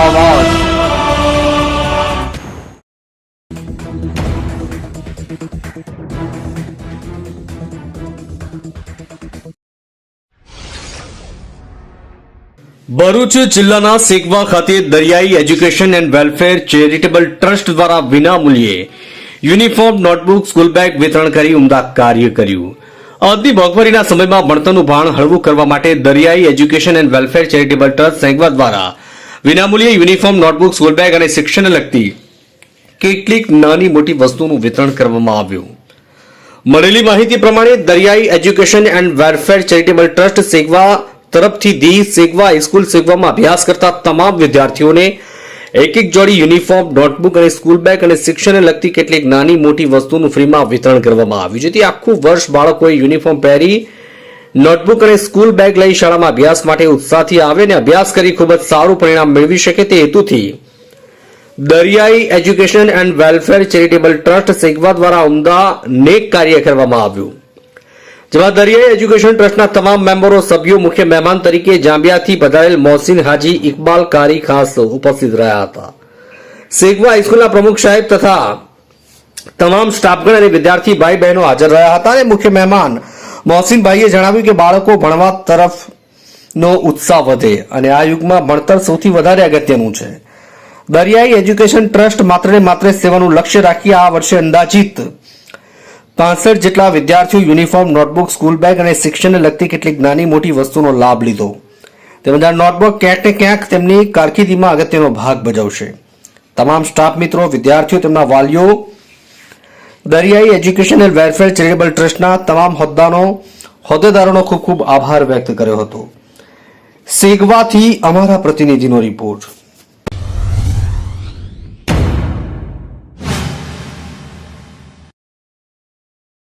અવાજ ભરૂચ જિલ્લાના સેકવા ખાતે દરિયાઈ education and welfare charitable trust દ્વારા વિનામૂલ્યે યુનિફોર્મ નોટબુક સ્કૂલ બેગ વિતરણ કરી ઉમદા કાર્ય કર્યું. આજની મોંઘવારીના સમયમાં ભણતરનું ભાણ હળવું કરવા માટે દરિયાઈ education and welfare charitable trust Sengva દ્વારા વિનામૂલ્યે યુનિફોર્મ નોટબુક સ્કૂલ બેગ અને શિક્ષણને લગતી કેટલીક નાની મોટી વસ્તુનું વિતરણ કરવામાં આવ્યું. મળેલી માહિતી પ્રમાણે દરિયાઈ education and welfare charitable trust Segva તરફથી ધી સેગવા સ્કૂલ સેગવામાં અભ્યાસ કરતા તમામ વિદ્યાર્થીઓને એક એક જોડી યુનિફોર્મ, નોટબુક અને સ્કૂલ બેગ અને શિક્ષણને લગતી કેટલીક નાની મોટી વસ્તુનું ફ્રીમાં વિતરણ કરવામાં આવ્યું. જેથી આખું વર્ષ બાળકોએ યુનિફોર્મ પહેરી, નોટબુક અને સ્કૂલ બેગ લઈ શાળામાં અભ્યાસ માટે ઉત્સાહથી આવે અને અભ્યાસ કરી ખૂબ જ સારું પરિણામ મેળવી શકે તે હેતુથી દરિયાઈ education and welfare charitable trust Segva દ્વારા ઉમદા નેક કાર્ય કરવામાં આવ્યું. જેમાં દરિયાઈ એજ્યુકેશન ટ્રસ્ટના તમામ મેમ્બરો, સભ્યો, મુખ્ય મહેમાન તરીકે જાંબિયાથી પધારેલ મોહસિન હાજી, ઇકબાલ કારી ખાસ ઉપસ્થિત રહ્યા હતા. સેગવા હાઈસ્કૂલના પ્રમુખ સાહેબ તથા તમામ સ્ટાફગણ અને વિદ્યાર્થી ભાઈ બહેનો હાજર રહ્યા હતા અને મુખ્ય મહેમાન મોહસિનભાઈએ જણાવ્યું કે બાળકો ભણવા તરફનો ઉત્સાહ વધે અને આ યુગમાં ભણતર સૌથી વધારે અગત્યનું છે. દરિયાઈ એજ્યુકેશન ટ્રસ્ટ માત્ર ને માત્ર સેવાનું લક્ષ્ય રાખી આ વર્ષે અંદાજિત પાસઠ જેટલા વિદ્યાર્થીઓ યુનિફોર્મ, નોટબુક, સ્કૂલ બેગ અને શિક્ષણને લગતી કેટલીક નાની મોટી વસ્તુનો લાભ લીધો. તેમજ આ નોટબુક ક્યાંક ને ક્યાંક તેમની કારકિર્દીમાં અગત્યનો ભાગ ભજવશે. તમામ સ્ટાફ મિત્રો, વિદ્યાર્થીઓ, તેમના વાલીઓ, દરિયાઈ એજ્યુકેશન એન્ડ વેલફેર ચેરિટેબલ ટ્રસ્ટના તમામ હોદ્દાનો, હોદ્દેદારોનો ખૂબ ખૂબ આભાર વ્યક્ત કર્યો હતો. સેગવાથી અમારા પ્રતિનિધિનો રિપોર્ટ.